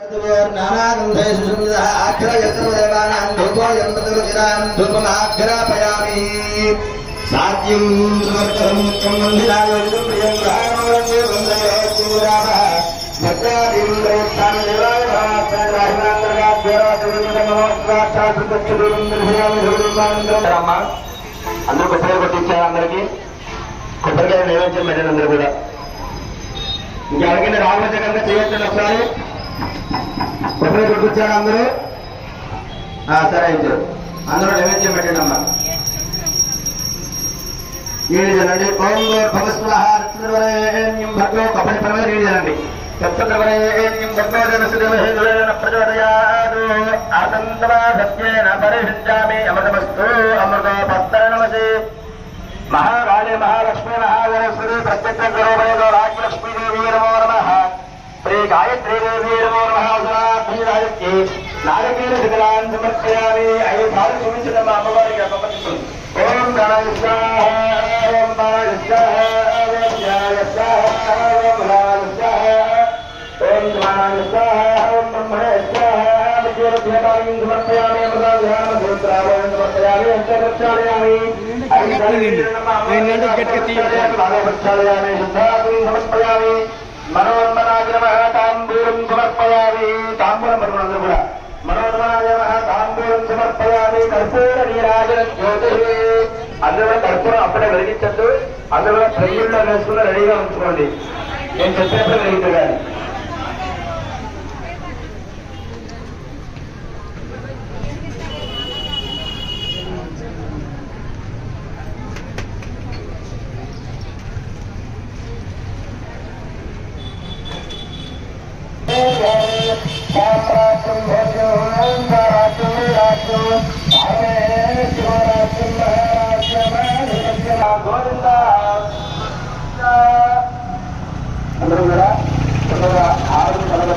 నానాగంధేషు సాధ్యం అందరూ కొబ్బరి కొట్టించారు అందరికి. కొబ్బరికాయ నైవేద్యం పెట్టండి అందరూ కూడా. ఇంకెవరికైనా రామచంద్రంగా చేయొచ్చు ఒకసారి. కొబ్బరి కొట్టించారు అందరూ? సరే ఇచ్చారు అందరూ నైవేద్యం పెట్టండి అమ్మా. నీళ్ళు తినండి ఓం భగస్వహారం భగో కొబ్బరి పరమ నీళ్ళు తినండి సప్తవరేణ్యం ప్రచోదయాదు. సత్యేన అమృతమస్తు. నమస్కారాభ్యురాజకి శిఖరాన్ని సమర్పయామి ఐదు సార్లు చూపించిన మా అమ్మవారికి ఓం ఓం ఓం ఓం ఓం ఓం సమర్పయామి అమృతాధ్యాన సమర్పయామి సమర్పయామి మనోన్మనాగ్రమ తాంబూలం సమర్పయామి తాంబూలం పట్టుకున్నందరూ కూడా మనోన్మనాగ్రమ తాంబూలం సమర్పయామి కర్పూర నీరాజన జ్యోతి అందులో కర్పూరం అప్పుడే వెలిగించద్దు. అందులో ప్రజల్లో వేసుకుని రెడీగా ఉంచుకోండి. నేను చెప్పినప్పుడు వెలిగించాలి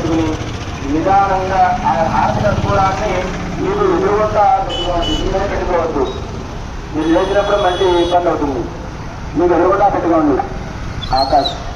ఆరు నిదానంగా ఆ ఆశ కట్టుకోవడాన్ని మీరు ఎదురుగా పెట్టుకోవాలి. పెట్టుకోవద్దు. మీరు లేచినప్పుడు మంచి ఇబ్బంది అవుతుంది. మీరు ఎదురుకుంటా పెట్టుకోండి. ఆకాశం.